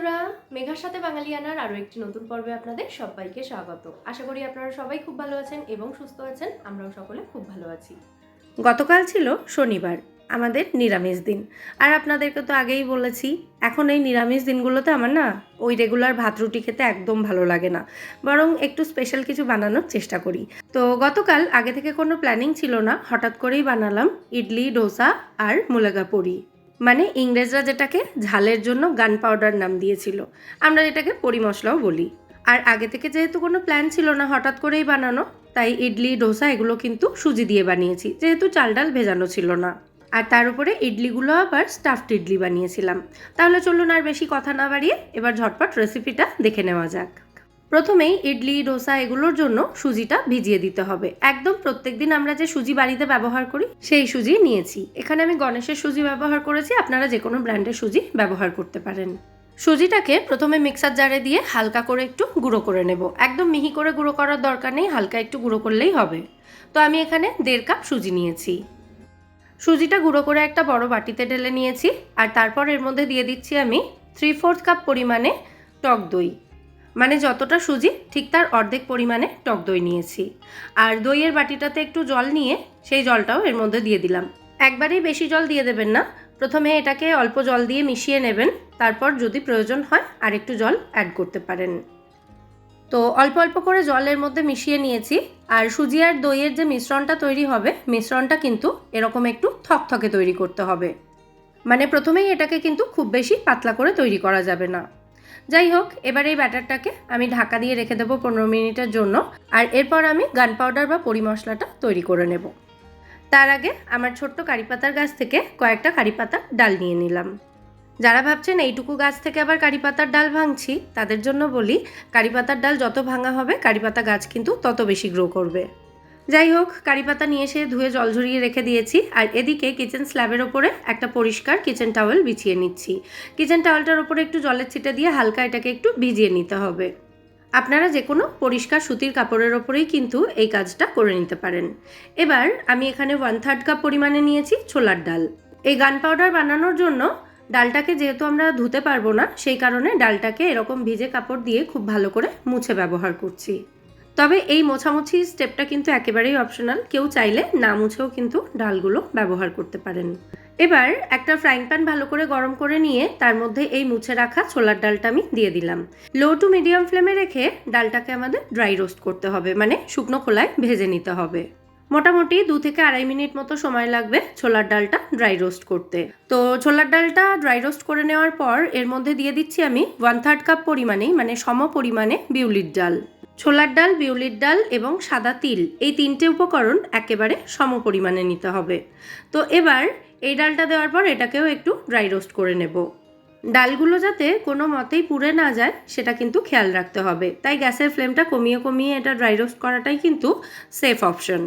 বন্ধুরা, মেঘার সাথে বাঙালিয়ানার আরও একটি নতুন পর্বে আপনাদের সবাইকে স্বাগত। আশা করি আপনারা সবাই খুব ভালো আছেন এবং সুস্থ আছেন, আমরাও সকলে খুব ভালো আছি। গতকাল ছিল শনিবার, আমাদের নিরামিষ দিন। আর আপনাদেরকে তো আগেই বলেছি, এখন এই নিরামিষ দিনগুলোতে আমার না ওই রেগুলার ভাত রুটি খেতে একদম ভালো লাগে না। বরং একটু স্পেশাল কিছু বানানোর চেষ্টা করি। তো গতকাল আগে থেকে কোনো প্ল্যানিং ছিল না, হঠাৎ করেই বানালাম ইডলি, ডোসা আর মুলাগা পুরি। মানে ইংরেজরা যেটাকে ঝালের জন্য গান পাউডার নাম দিয়েছিল। আমরা যেটাকে পরি মশলাও বলি। আর আগে থেকে যেহেতু কোনো প্ল্যান ছিল না হঠাৎ করেই বানানো, তাই ইডলি, ডোসা এগুলো কিন্তু সুজি দিয়ে বানিয়েছি, যেহেতু চাল ডাল ভেজানো ছিল না। আর তার উপরে ইডলিগুলো আবার স্টাফড ইডলি বানিয়েছিলাম। তাহলে চলুন আর বেশি কথা না বাড়িয়ে এবার ঝটপট রেসিপিটা দেখে নেওয়া যাক। প্রথমেই ইডলি, ডোসা এগুলোর জন্য সুজিটা ভিজিয়ে দিতে হবে। একদম প্রত্যেকদিন আমরা যে সুজি বাড়িতে ব্যবহার করি, সেই সুজি নিয়েছি। এখানে আমি গণেশের সুজি ব্যবহার করেছি, আপনারা যে কোনো ব্র্যান্ডের সুজি ব্যবহার করতে পারেন। সুজিটাকে প্রথমে মিক্সার জারে দিয়ে হালকা করে একটু গুঁড়ো করে নেব। একদম মিহি করে গুঁড়ো করার দরকার নেই, হালকা একটু গুঁড়ো করলেই হবে। তো আমি এখানে দেড় কাপ সুজি নিয়েছি। সুজিটা গুঁড়ো করে একটা বড় বাটিতে ঢেলে নিয়েছি, আর তারপর এর মধ্যে দিয়ে দিচ্ছি আমি থ্রি ফোর্থ কাপ পরিমাণে টক দই। মানে যতটা সুজি, ঠিক তার অর্ধেক পরিমাণে টক দই নিয়েছি। আর দইয়ের বাটিটাতে একটু জল নিয়ে সেই জলটাও এর মধ্যে দিয়ে দিলাম। একবারেই বেশি জল দিয়ে দেবেন না। প্রথমে এটাকে অল্প জল দিয়ে মিশিয়ে নেবেন। তারপর যদি প্রয়োজন হয় আর একটু জল অ্যাড করতে পারেন। তো অল্প অল্প করে জলের মধ্যে মিশিয়ে নিয়েছি। আর সুজি আর দইয়ের যে মিশ্রণটা তৈরি হবে, মিশ্রণটা কিন্তু এরকম একটু থকথকে তৈরি করতে হবে। মানে প্রথমেই এটাকে কিন্তু খুব বেশি পাতলা করে তৈরি করা যাবে না। যাই হোক, এবার এই ব্যাটারটাকে আমি ঢাকা দিয়ে রেখে দেবো পনেরো মিনিটের জন্য, আর এরপর আমি গান পাউডার বা পরি মশলাটা তৈরি করে নেব। তার আগে আমার ছোট্ট কারি পাতার গাছ থেকে কয়েকটা কারি পাতার ডাল নিয়ে নিলাম। যারা ভাবছেন এইটুকু গাছ থেকে আবার কারি পাতার ডাল ভাঙছি, তাদের জন্য বলি, কারি পাতার ডাল যত ভাঙা হবে, কারি পাতা গাছ কিন্তু তত বেশি গ্রো করবে। যাই হোক কারি পাতা নিয়ে এসে ধুয়ে জল ঝরিয়ে রেখে দিয়েছি। আর এদিকে কিচেন স্ল্যাবের ওপরে একটা পরিষ্কার কিচেন টাওয়েল বিছিয়ে নিচ্ছি। কিচেন টাওয়েলটার ওপরে একটু জলের ছিটে দিয়ে হালকা এটাকে একটু ভিজিয়ে নিতে হবে। আপনারা যে কোনো পরিষ্কার সুতির কাপড়ের ওপরেই কিন্তু এই কাজটা করে নিতে পারেন। এবার আমি এখানে ওয়ান থার্ড কাপ পরিমাণে নিয়েছি ছোলার ডাল। এই গান পাউডার বানানোর জন্য ডালটাকে যেহেতু আমরা ধুতে পারব না, সেই কারণে ডালটাকে এরকম ভিজে কাপড় দিয়ে খুব ভালো করে মুছে ব্যবহার করছি। তবে এই মোছামুছি স্টেপটা কিন্তু একেবারেই অপশনাল কেউ চাইলে না মুছেও কিন্তু ডালগুলো ব্যবহার করতে পারেন। এবার একটা ফ্রাইং প্যান ভালো করে গরম করে নিয়ে তার মধ্যে এই মুছে রাখা ছোলার ডালটা আমি দিয়ে দিলাম। লো টু মিডিয়াম ফ্লেমে রেখে ডালটাকে আমাদের ড্রাই রোস্ট করতে হবে মানে শুকনো খোলায় ভেজে নিতে হবে। মোটামুটি দু থেকে আড়াই মিনিট মতো সময় লাগবে ছোলার ডালটা ড্রাই রোস্ট করতে। তো ছোলার ডালটা ড্রাই রোস্ট করে নেওয়ার পর এর মধ্যে দিয়ে দিচ্ছি আমি ওয়ান থার্ড কাপ পরিমাণেই মানে সম পরিমাণে বিউলির ডাল। ছোলার ডাল, বিউলির ডাল এবং সাদা তিল। এই তিনটে উপকরণ একেবারে সম পরিমাণে নিতে হবে। তো এবার এই ডালটা দেওয়ার পর এটাকেও একটু ড্রাই রোস্ট করে নেব। ডালগুলো যাতে কোনো মতেই পুড়ে না যায়, সেটা কিন্তু খেয়াল রাখতে হবে। তাই গ্যাসের ফ্লেমটা কমিয়ে কমিয়ে এটা ড্রাই রোস্ট করাটাই কিন্তু সেফ অপশন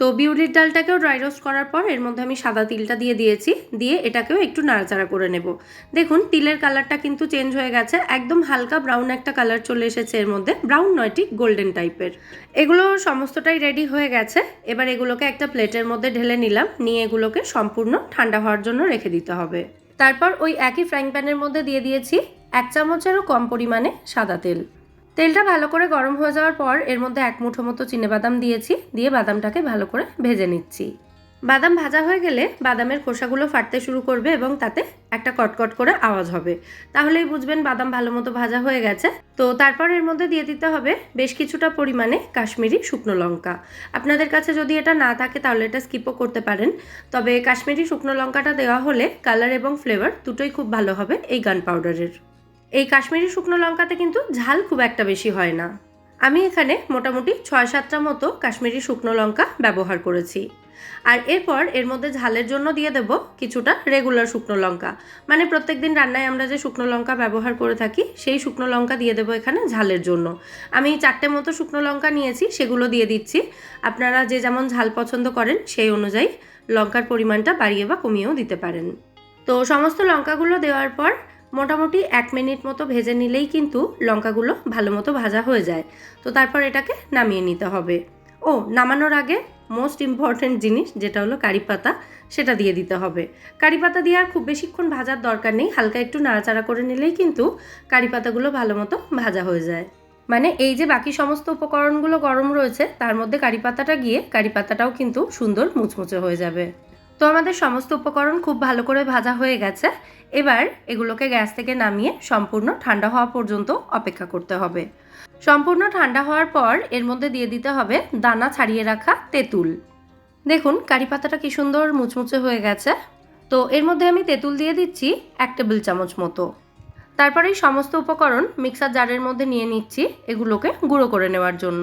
তো বিউলির ডালটাকেও ড্রাই রোস্ট করার পর এর মধ্যে আমি সাদা তিলটা দিয়ে দিয়েছি, দিয়ে এটাকেও একটু নাড়াচাড়া করে নেব। দেখুন, তিলের কালারটা কিন্তু চেঞ্জ হয়ে গেছে, একদম হালকা ব্রাউন একটা কালার চলে এসেছে এর মধ্যে ব্রাউন নয়, ঠিক গোল্ডেন টাইপের এগুলো সমস্তটাই রেডি হয়ে গেছে, এবার এগুলোকে একটা প্লেটের মধ্যে ঢেলে নিলাম, নিয়ে এগুলোকে সম্পূর্ণ ঠান্ডা হওয়ার জন্য রেখে দিতে হবে। তারপর ওই একই ফ্রাইং প্যানের মধ্যে দিয়ে দিয়েছি এক চামচেরও কম পরিমাণে সাদা তেল। তেলটা ভালো করে গরম হয়ে যাওয়ার পর এর মধ্যে এক মুঠো মতো বাদাম দিয়েছি, দিয়ে বাদামটাকে ভালো করে ভেজে নিচ্ছি। বাদাম ভাজা হয়ে গেলে বাদামের খোসাগুলো ফাটতে শুরু করবে এবং তাতে একটা কটকট করে আওয়াজ হবে। তাহলেই বুঝবেন বাদাম ভালো মতো ভাজা হয়ে গেছে। তো তারপর এর মধ্যে দিয়ে দিতে হবে বেশ কিছুটা পরিমাণে কাশ্মীরি শুকনো লঙ্কা। আপনাদের কাছে যদি এটা না থাকে তাহলে এটা স্কিপও করতে পারেন। তবে কাশ্মীরি শুকনো লঙ্কাটা দেওয়া হলে কালার এবং ফ্লেভার দুটোই খুব ভালো হবে এই গান পাউডারের। এই কাশ্মীরি শুকনো লঙ্কাতে কিন্তু ঝাল খুব একটা বেশি হয় না। আমি এখানে মোটামুটি ছয় সাতটা মতো কাশ্মীরি শুকনো লঙ্কা ব্যবহার করেছি। আর এরপর এর মধ্যে ঝালের জন্য দিয়ে দেব কিছুটা রেগুলার শুকনো লঙ্কা। মানে প্রত্যেক দিন রান্নায় আমরা যে শুকনো লঙ্কা ব্যবহার করে থাকি, সেই শুকনো লঙ্কা দিয়ে দেবো এখানে ঝালের জন্য। আমি চারটে মতো শুকনো লঙ্কা নিয়েছি, সেগুলো দিয়ে দিচ্ছি। আপনারা যে যেমন ঝাল পছন্দ করেন, সেই অনুযায়ী লঙ্কার পরিমাণটা বাড়িয়ে বা কমিয়েও দিতে পারেন। তো সমস্ত লঙ্কাগুলো দেওয়ার পর মোটামুটি এক মিনিট মতো ভেজে নিলেই কিন্তু লঙ্কাগুলো ভালো মতো ভাজা হয়ে যায়। তো তারপর এটাকে নামিয়ে নিতে হবে। ও, নামানোর আগে মোস্ট ইম্পর্ট্যান্ট জিনিস যেটা হলো কারি পাতা, সেটা দিয়ে দিতে হবে। কারি পাতা দিয়ে আর খুব বেশিক্ষণ ভাজার দরকার নেই, হালকা একটু নাড়াচাড়া করে নিলেই কিন্তু কারি পাতাগুলো ভালো মতো ভাজা হয়ে যায়। মানে এই যে বাকি সমস্ত উপকরণগুলো গরম রয়েছে, তার মধ্যে কারি পাতাটা গিয়ে কারি পাতাটাও কিন্তু সুন্দর মুচমুচে হয়ে যাবে। তো আমাদের সমস্ত উপকরণ খুব ভালো করে ভাজা হয়ে গেছে। এবার এগুলোকে গ্যাস থেকে নামিয়ে সম্পূর্ণ ঠান্ডা হওয়া পর্যন্ত অপেক্ষা করতে হবে। সম্পূর্ণ ঠান্ডা হওয়ার পর এর মধ্যে দিয়ে দিতে হবে দানা ছাড়িয়ে রাখা তেঁতুল। দেখুন, কারি পাতাটা কি সুন্দর মুচমুচে হয়ে গেছে। তো এর মধ্যে আমি তেঁতুল দিয়ে দিচ্ছি এক টেবিল চামচ মতো। তারপরে এই সমস্ত উপকরণ মিক্সার জারের মধ্যে নিয়ে নিচ্ছি এগুলোকে গুঁড়ো করে নেওয়ার জন্য।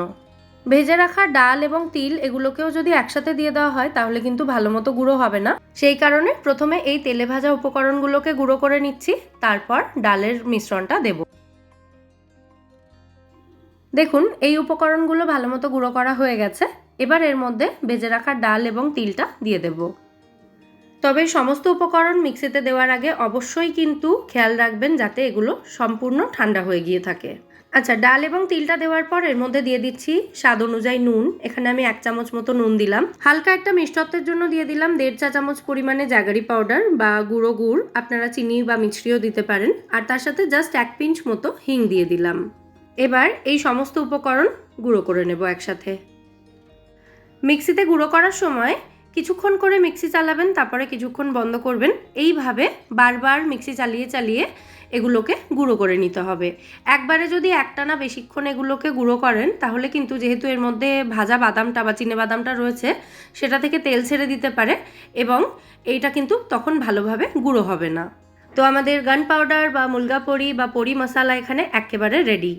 ভেজে রাখা ডাল এবং তিল এগুলোকেও যদি একসাথে দিয়ে দেওয়া হয়, তাহলে কিন্তু ভালো মতো গুঁড়ো হবে না। সেই কারণে প্রথমে এই তেলে ভাজা উপকরণগুলোকে গুঁড়ো করে নিচ্ছি, তারপর ডালের মিশ্রণটা দেব। দেখুন, এই উপকরণগুলো ভালো মতো গুঁড়ো করা হয়ে গেছে। এবার এর মধ্যে ভেজে রাখা ডাল এবং তিলটা দিয়ে দেব। তবে সমস্ত উপকরণ মিক্সিতে দেওয়ার আগে অবশ্যই কিন্তু খেয়াল রাখবেন যাতে এগুলো সম্পূর্ণ ঠান্ডা হয়ে গিয়ে থাকে। আচ্ছা ডাল এবং তিলটা দেওয়ার পর এর মধ্যে দিয়ে দিচ্ছি স্বাদ অনুযায়ী নুন। এখানে আমি এক চামচ মতো নুন দিলাম। হালকা একটা মিষ্টত্বের জন্য দিয়ে দিলাম দেড় চা চামচ পরিমাণে জাগারি পাউডার বা গুঁড়ো গুড়। আপনারা চিনি বা মিছরিও দিতে পারেন। আর তার সাথে জাস্ট এক পিঞ্চ মতো হিং দিয়ে দিলাম। এবার এই সমস্ত উপকরণ গুঁড়ো করে নেব একসাথে। মিক্সিতে গুঁড়ো করার সময় কিছুক্ষণ করে মিক্সি চালাবেন, তারপরে কিছুক্ষণ বন্ধ করবেন। এইভাবে বারবার মিক্সি চালিয়ে চালিয়ে এগুলোকে গুঁড়ো করে নিতে হবে। একবারে যদি একটানা বেশিক্ষণ এগুলোকে গুঁড়ো করেন, তাহলে কিন্তু যেহেতু এর মধ্যে ভাজা বাদামটা বা চিনে বাদামটা রয়েছে, সেটা থেকে তেল ছেড়ে দিতে পারে এবং এইটা কিন্তু তখন ভালোভাবে গুঁড়ো হবে না। তো আমাদের গান পাউডার বা মুলগা পরি বা পরি মশালা এখানে একেবারে রেডি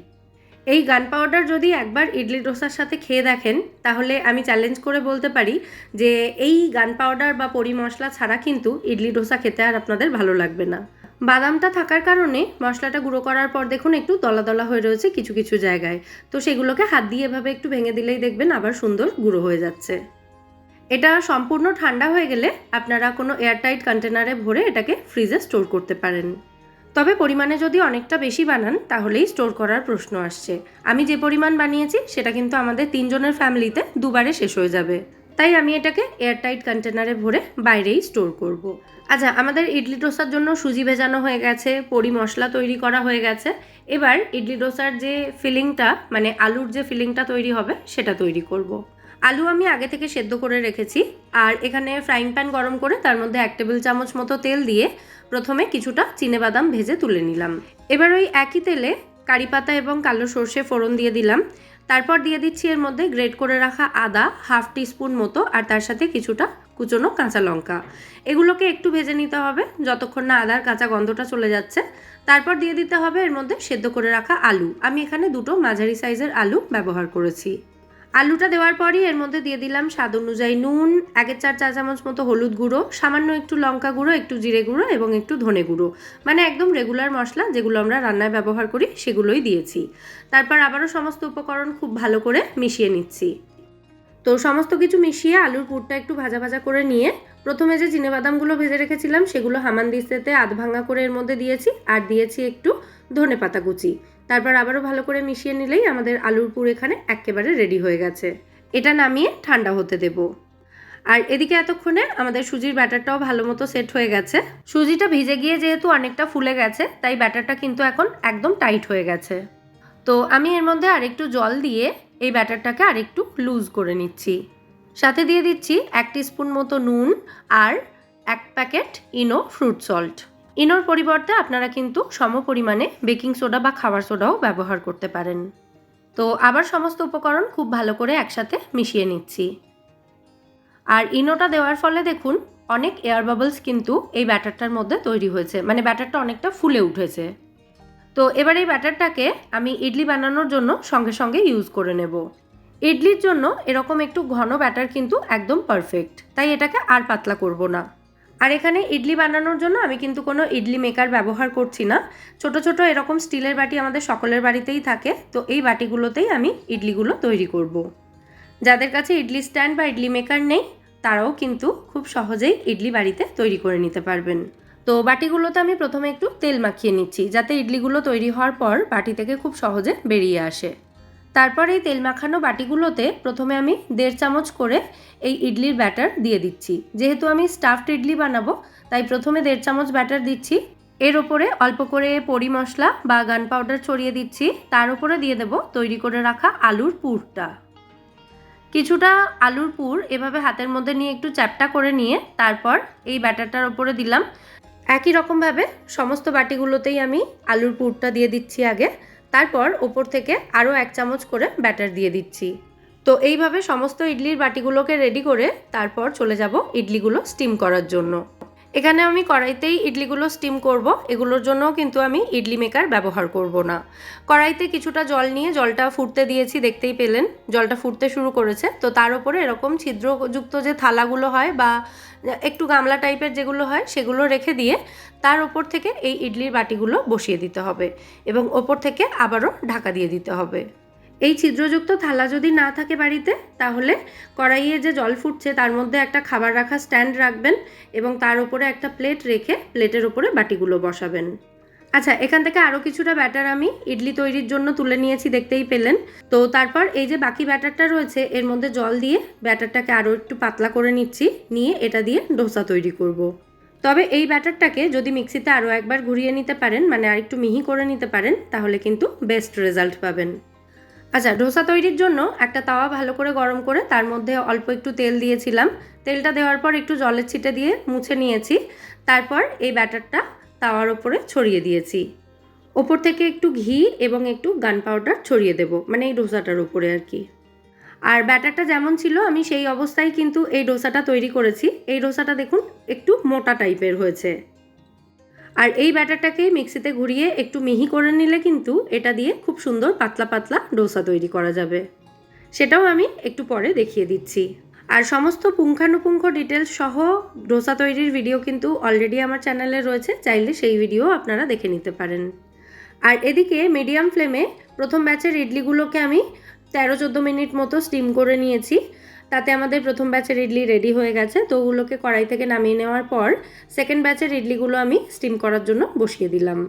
এই গান পাউডার যদি একবার ইডলি ডোসার সাথে খেয়ে দেখেন, তাহলে আমি চ্যালেঞ্জ করে বলতে পারি যে এই গান পাউডার বা পরি মশলা ছাড়া কিন্তু ইডলি ডোসা খেতে আর আপনাদের ভালো লাগবে না। বাদামটা থাকার কারণে মশলাটা গুঁড়ো করার পর দেখুন একটু দলা দলা হয়ে রয়েছে কিছু কিছু জায়গায়। তো সেগুলোকে হাত দিয়ে এভাবে একটু ভেঙে দিলেই দেখবেন আবার সুন্দর গুঁড়ো হয়ে যাচ্ছে। এটা সম্পূর্ণ ঠান্ডা হয়ে গেলে আপনারা কোনো এয়ারটাইট কন্টেনারে ভরে এটাকে ফ্রিজে স্টোর করতে পারেন। তবে পরিমাণে যদি অনেকটা বেশি বানান, তাহলেই স্টোর করার প্রশ্ন আসছে। আমি যে পরিমাণ বানিয়েছি, সেটা কিন্তু আমাদের তিনজনের ফ্যামিলিতে দুবারে শেষ হয়ে যাবে। তাই আমি এটাকে এয়ারটাইট কন্টেনারে ভরে বাইরেই স্টোর করব। আচ্ছা আমাদের ইডলি ডোসার জন্য সুজি ভেজানো হয়ে গেছে, পরি মশলা তৈরি করা হয়ে গেছে এবার ইডলি ডোসার যে ফিলিংটা মানে আলুর যে ফিলিংটা তৈরি হবে, সেটা তৈরি করব। আলু আমি আগে থেকে সেদ্ধ করে রেখেছি, আর এখানে ফ্রাইং প্যান গরম করে তার মধ্যে এক টেবিল চামচ মতো তেল দিয়ে প্রথমে কিছুটা বাদাম ভেজে তুলে নিলাম এবার ওই একই তেলে কারি পাতা এবং কালো সর্ষে ফোড়ন দিয়ে দিলাম তারপর দিয়ে দিচ্ছি এর মধ্যে গ্রেট করে রাখা আদা, হাফ টিস্পুন মতো, আর তার সাথে কিছুটা কুচনো কাঁচা লঙ্কা। এগুলোকে একটু ভেজে নিতে হবে, যতক্ষণ না আদার কাঁচা গন্ধটা চলে যাচ্ছে। তারপর দিয়ে দিতে হবে এর মধ্যে সেদ্ধ করে রাখা আলু। আমি এখানে দুটো মাঝারি সাইজের আলু ব্যবহার করেছি। আলুটা দেওয়ার পরই এর মধ্যে দিয়ে দিলাম স্বাদ অনুযায়ী নুন একের চার চা চামচ মতো হলুদ গুঁড়ো, সামান্য একটু লঙ্কা গুঁড়ো, একটু জিরে গুঁড়ো এবং একটু ধনে গুঁড়ো। মানে একদম রেগুলার মশলা যেগুলো আমরা রান্নায় ব্যবহার করি সেগুলোই দিয়েছি। তারপর আবারও সমস্ত উপকরণ খুব ভালো করে মিশিয়ে নিচ্ছি। তো সমস্ত কিছু মিশিয়ে আলুর পুরটা একটু ভাজা ভাজা করে নিয়ে প্রথমে যে বাদামগুলো ভেজে রেখেছিলাম, সেগুলো হামানদিস্তেতে আধ ভাঙা করে এর মধ্যে দিয়েছি আর দিয়েছি একটু ধনে পাতা কুচি। তারপর আবারও ভালো করে মিশিয়ে নিলেই আমাদের আলুর পুর এখানে একেবারে রেডি হয়ে গেছে। এটা নামিয়ে ঠান্ডা হতে দেব। আর এদিকে এতক্ষণে আমাদের সুজির ব্যাটারটাও ভালো মতো সেট হয়ে গেছে। সুজিটা ভিজে গিয়ে যেহেতু অনেকটা ফুলে গেছে, তাই ব্যাটারটা কিন্তু এখন একদম টাইট হয়ে গেছে। তো আমি এর মধ্যে আরেকটু জল দিয়ে এই ব্যাটারটাকে আরেকটু লুজ করে নিচ্ছি। সাথে দিয়ে দিচ্ছি এক স্পুন মতো নুন আর এক প্যাকেট ইনো ফ্রুট সল্ট ইনোর পরিবর্তে আপনারা কিন্তু সম পরিমাণে বেকিং সোডা বা খাবার সোডাও ব্যবহার করতে পারেন। তো আবার সমস্ত উপকরণ খুব ভালো করে একসাথে মিশিয়ে নিচ্ছি। আর ইনোটা দেওয়ার ফলে দেখুন অনেক এয়ার বাবলস কিন্তু এই ব্যাটারটার মধ্যে তৈরি হয়েছে। মানে ব্যাটারটা অনেকটা ফুলে উঠেছে। তো এবার এই ব্যাটারটাকে আমি ইডলি বানানোর জন্য সঙ্গে সঙ্গে ইউজ করে নেব। ইডলির জন্য এরকম একটু ঘন ব্যাটার কিন্তু একদম পারফেক্ট তাই এটাকে আর পাতলা করব না। আর এখানে ইডলি বানানোর জন্য আমি কিন্তু কোনো ইডলি মেকার ব্যবহার করছি না। ছোট ছোট এরকম স্টিলের বাটি আমাদের সকলের বাড়িতেই থাকে, তো এই বাটিগুলোতেই আমি ইডলিগুলো তৈরি করব। যাদের কাছে ইডলি স্ট্যান্ড বা ইডলি মেকার নেই, তারাও কিন্তু খুব সহজেই ইডলি বাড়িতে তৈরি করে নিতে পারবেন। তো বাটিগুলোতে আমি প্রথমে একটু তেল মাখিয়ে নিচ্ছি, যাতে ইডলিগুলো তৈরি হওয়ার পর বাটি থেকে খুব সহজে বেরিয়ে আসে। তারপর এই তেল মাখানো বাটিগুলোতে প্রথমে আমি দেড় চামচ করে এই ইডলির ব্যাটার দিয়ে দিচ্ছি। যেহেতু আমি স্টাফড ইডলি বানাবো, তাই প্রথমে দেড় চামচ ব্যাটার দিচ্ছি। এর ওপরে অল্প করে পরি মশলা বা গান পাউডার ছড়িয়ে দিচ্ছি। তার উপরে দিয়ে দেব তৈরি করে রাখা আলুর পুরটা। কিছুটা আলুর পুর এভাবে হাতের মধ্যে নিয়ে একটু চ্যাপটা করে নিয়ে তারপর এই ব্যাটারটার ওপরে দিলাম একই রকমভাবে সমস্ত বাটিগুলোতেই আমি আলুর পুরটা দিয়ে দিচ্ছি আগে। তারপর ওপর থেকে আরও এক চামচ করে ব্যাটার দিয়ে দিচ্ছি। তো এইভাবে সমস্ত ইডলির বাটিগুলোকে রেডি করে তারপর চলে যাব ইডলিগুলো স্টিম করার জন্য। এখানে আমি কড়াইতেই ইডলিগুলো স্টিম করব। এগুলোর জন্য কিন্তু আমি ইডলি মেকার ব্যবহার করব না। কড়াইতে কিছুটা জল নিয়ে জলটা ফুটতে দিয়েছি, দেখতেই পেলেন। জলটা ফুটতে শুরু করেছে। তো তার উপরে এরকম ছিদ্রযুক্ত যে থালাগুলো হয় বা একটু গামলা টাইপের যেগুলো হয়, সেগুলো রেখে দিয়ে তার ওপর থেকে এই ইডলির বাটিগুলো বসিয়ে দিতে হবে এবং ওপর থেকে আবারও ঢাকা দিয়ে দিতে হবে। এই ছিদ্রযুক্ত থালা যদি না থাকে বাড়িতে, তাহলে কড়াইয়ে যে জল ফুটছে তার মধ্যে একটা খাবার রাখা স্ট্যান্ড রাখবেন এবং তার উপরে একটা প্লেট রেখে প্লেটের উপরে বাটিগুলো বসাবেন। আচ্ছা এখান থেকে আরও কিছুটা ব্যাটার আমি ইডলি তৈরির জন্য তুলে নিয়েছি, দেখতেই পেলেন। তো তারপর এই যে বাকি ব্যাটারটা রয়েছে, এর মধ্যে জল দিয়ে ব্যাটারটাকে আরও একটু পাতলা করে নিচ্ছি, নিয়ে এটা দিয়ে ডোসা তৈরি করব। তবে এই ব্যাটারটাকে যদি মিক্সিতে আরও একবার ঘুরিয়ে নিতে পারেন মানে আর একটু মিহি করে নিতে পারেন, তাহলে কিন্তু বেস্ট রেজাল্ট পাবেন। আচ্ছা ডোসা তৈরির জন্য একটা তাওয়া ভালো করে গরম করে তার মধ্যে অল্প একটু তেল দিয়েছিলাম। তেলটা দেওয়ার পর একটু জলের ছিটে দিয়ে মুছে নিয়েছি। তারপর এই ব্যাটারটা তাওয়ার ওপরে ছড়িয়ে দিয়েছি। ওপর থেকে একটু ঘি এবং একটু গান পাউডার ছড়িয়ে দেব মানে এই ডোসাটার উপরে আর কি। আর ব্যাটারটা যেমন ছিল, আমি সেই অবস্থায় কিন্তু এই ডোসাটা তৈরি করেছি। এই ডোসাটা দেখুন, একটু মোটা টাইপের হয়েছে। আর এই ব্যাটারটাকে মিক্সিতে ঘুরিয়ে একটু মিহি করে নিলে কিন্তু এটা দিয়ে খুব সুন্দর পাতলা পাতলা ডোসা তৈরি করা যাবে। সেটাও আমি একটু পরে দেখিয়ে দিচ্ছি। আর সমস্ত পুঙ্খানুপুঙ্খ ডিটেলস সহ ডোসা তৈরির ভিডিও কিন্তু অলরেডি আমার চ্যানেলে রয়েছে, চাইলে সেই ভিডিও আপনারা দেখে নিতে পারেন। আর এদিকে মিডিয়াম ফ্লেমে প্রথম ব্যাচের ইডলিগুলোকে আমি তেরো চোদ্দ মিনিট মতো স্টিম করে নিয়েছি। তাতে আমাদের প্রথম ব্যাচের ইডলি রেডি হয়ে গেছে, তো ওগুলোকে কড়াই থেকে নামিয়ে নেওয়ার পর সেকেন্ড ব্যাচের ইডলিগুলো আমি স্টিম করার জন্য বসিয়ে দিলাম।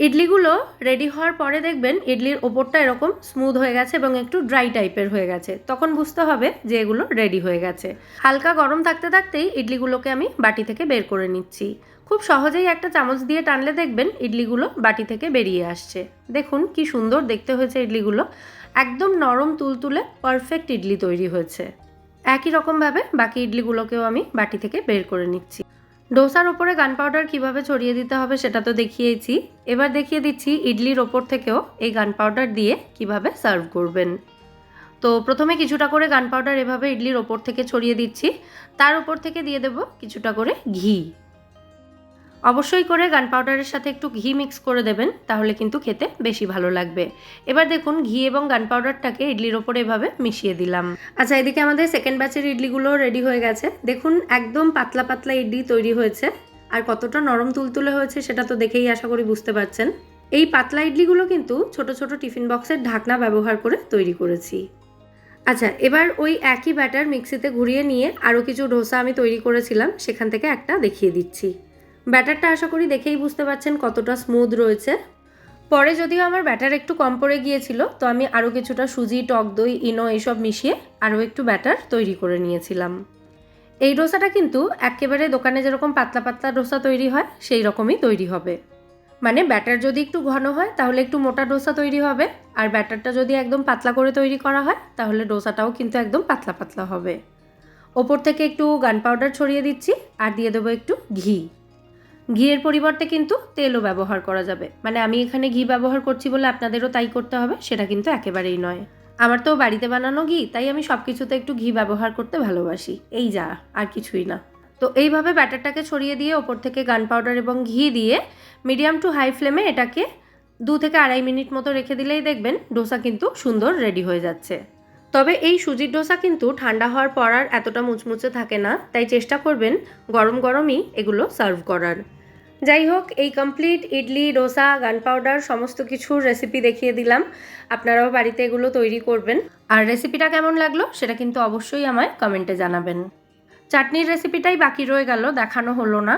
ইডলিগুলো রেডি হওয়ার পরে দেখবেন ইডলির ওপরটা এরকম স্মুথ হয়ে গেছে এবং একটু ড্রাই টাইপের হয়ে গেছে, তখন বুঝতে হবে যে এগুলো রেডি হয়ে গেছে। হালকা গরম থাকতে থাকতেই ইডলিগুলোকে আমি বাটি থেকে বের করে নিচ্ছি। খুব সহজেই একটা চামচ দিয়ে টানলে দেখবেন ইডলিগুলো বাটি থেকে বেরিয়ে আসছে। দেখুন কি সুন্দর দেখতে হয়েছে ইডলিগুলো। একদম নরম তুলতুলে পারফেক্ট ইডলি তৈরি হয়েছে। একই রকমভাবে বাকি ইডলিগুলোকেও আমি বাটি থেকে বের করে নিচ্ছি। ডোসার ওপরে গান পাউডার কীভাবে ছড়িয়ে দিতে হবে সেটা তো দেখিয়েছি। এবার দেখিয়ে দিচ্ছি ইডলির ওপর থেকেও এই গান পাউডার দিয়ে কীভাবে সার্ভ করবেন। তো প্রথমে কিছুটা করে গান পাউডার এভাবে ইডলির ওপর থেকে ছড়িয়ে দিচ্ছি। তার উপর থেকে দিয়ে দেব কিছুটা করে ঘি। অবশ্যই করে গান পাউডারের সাথে একটু ঘি মিক্স করে দেবেন, তাহলে কিন্তু খেতে বেশি ভালো লাগবে। এবার দেখুন, ঘি এবং গান পাউডারটাকে ইডলির ওপরে এভাবে মিশিয়ে দিলাম। আচ্ছা এদিকে আমাদের সেকেন্ড ব্যাচের ইডলিগুলো রেডি হয়ে গেছে। দেখুন, একদম পাতলা পাতলা ইডলি তৈরি হয়েছে। আর কতটা নরম তুলতুলে হয়েছে সেটা তো দেখেই আশা করি বুঝতে পারছেন। এই পাতলা ইডলিগুলো কিন্তু ছোট ছোট টিফিন বক্সের ঢাকনা ব্যবহার করে তৈরি করেছি। আচ্ছা এবার ওই একই ব্যাটার মিক্সিতে ঘুরিয়ে নিয়ে আরও কিছু ডোসা আমি তৈরি করেছিলাম, সেখান থেকে একটা দেখিয়ে দিচ্ছি। ব্যাটারটা আশা করি দেখেই বুঝতে পারছেন কতটা স্মুথ রয়েছে। পরে যদিও আমার ব্যাটার একটু কম পড়ে গিয়েছিল, তো আমি আরও কিছুটা সুজি, টক দই, ইনো এসব মিশিয়ে আরও একটু ব্যাটার তৈরি করে নিয়েছিলাম। এই ডোসাটা কিন্তু একেবারে দোকানে যেরকম পাতলা পাতলা ডোসা তৈরি হয়, সেই রকমই তৈরি হবে। মানে ব্যাটার যদি একটু ঘন হয়, তাহলে একটু মোটা ডোসা তৈরি হবে, আর ব্যাটারটা যদি একদম পাতলা করে তৈরি করা হয়, তাহলে ডোসাটাও কিন্তু একদম পাতলা পাতলা হবে। ওপর থেকে একটু গান পাউডার ছড়িয়ে দিচ্ছি, আর দিয়ে দেবো একটু ঘি। ঘিয়ের পরিবর্তে কিন্তু তেলও ব্যবহার করা যাবে। মানে আমি এখানে ঘি ব্যবহার করছি বলে আপনাদেরও তাই করতে হবে, সেটা কিন্তু একেবারেই নয়। আমার তো বাড়িতে বানানো ঘি, তাই আমি সব কিছুতে একটু ঘি ব্যবহার করতে ভালোবাসি। এই যা, আর কিছুই না। তো এইভাবে ব্যাটারটাকে ছড়িয়ে দিয়ে ওপর থেকে গান পাউডার এবং ঘি দিয়ে মিডিয়াম টু হাই ফ্লেমে এটাকে দু থেকে আড়াই মিনিট মতো রেখে দিলেই দেখবেন ডোসা কিন্তু সুন্দর রেডি হয়ে যাচ্ছে। তবে এই সুজির ডোসা কিন্তু ঠান্ডা হওয়ার পর আর এতটা মুচমুচে থাকে না, তাই চেষ্টা করবেন গরম গরমই এগুলো সার্ভ করার। যাই হোক, এই কমপ্লিট ইডলি, ডোসা, গান পাউডার সমস্ত কিছুর রেসিপি দেখিয়ে দিলাম। আপনারাও বাড়িতে এগুলো তৈরি করবেন। আর রেসিপিটা কেমন লাগল সেটা কিন্তু অবশ্যই আমায় কমেন্টে জানাবেন। চাটনির রেসিপিটাই বাকি রয়ে গেল, দেখানো হলো না।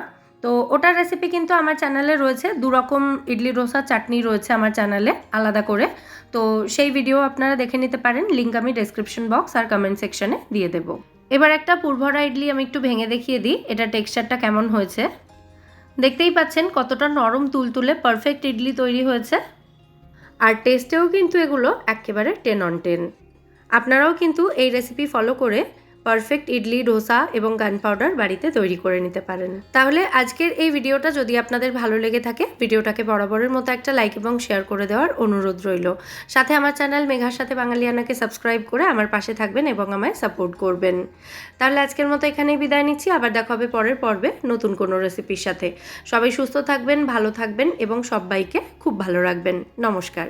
তো ওটার রেসিপি কিন্তু আমার চ্যানেলে রয়েছে। দু রকম ইডলি ডোসা, চাটনি রয়েছে আমার চ্যানেলে আলাদা করে। তো সেই ভিডিও আপনারা দেখে নিতে পারেন। লিঙ্ক আমি ডেসক্রিপশন বক্স আর কমেন্ট সেকশনে দিয়ে দেবো। এবার একটা পুরভরা ইডলি আমি একটু ভেঙে দেখিয়ে দিই। এটা টেক্সচারটা কেমন হয়েছে? দেখতেই পাচ্ছেন কতটা নরম তুলতুলে পারফেক্ট ইডলি তৈরি হয়েছে। আর টেস্টেও কিন্তু এগুলো একেবারে টেন অন টেন আপনারাও কিন্তু এই রেসিপি ফলো করে পারফেক্ট ইডলি, ডোসা এবং গান পাউডার বাড়িতে তৈরি করে নিতে পারেন। তাহলে আজকের এই ভিডিওটা যদি আপনাদের ভালো লেগে থাকে, ভিডিওটাকে বরাবরের মতো একটা লাইক এবং শেয়ার করে দেওয়ার অনুরোধ রইল। সাথে আমার চ্যানেল মেঘার সাথে বাঙালিয়ানাকে সাবস্ক্রাইব করে আমার পাশে থাকবেন এবং আমায় সাপোর্ট করবেন। তাহলে আজকের মতো এখানেই বিদায় নিচ্ছি। আবার দেখা হবে পরের পর্বে নতুন কোনো রেসিপির সাথে। সবাই সুস্থ থাকবেন, ভালো থাকবেন এবং সবাইকে খুব ভালো রাখবেন। নমস্কার।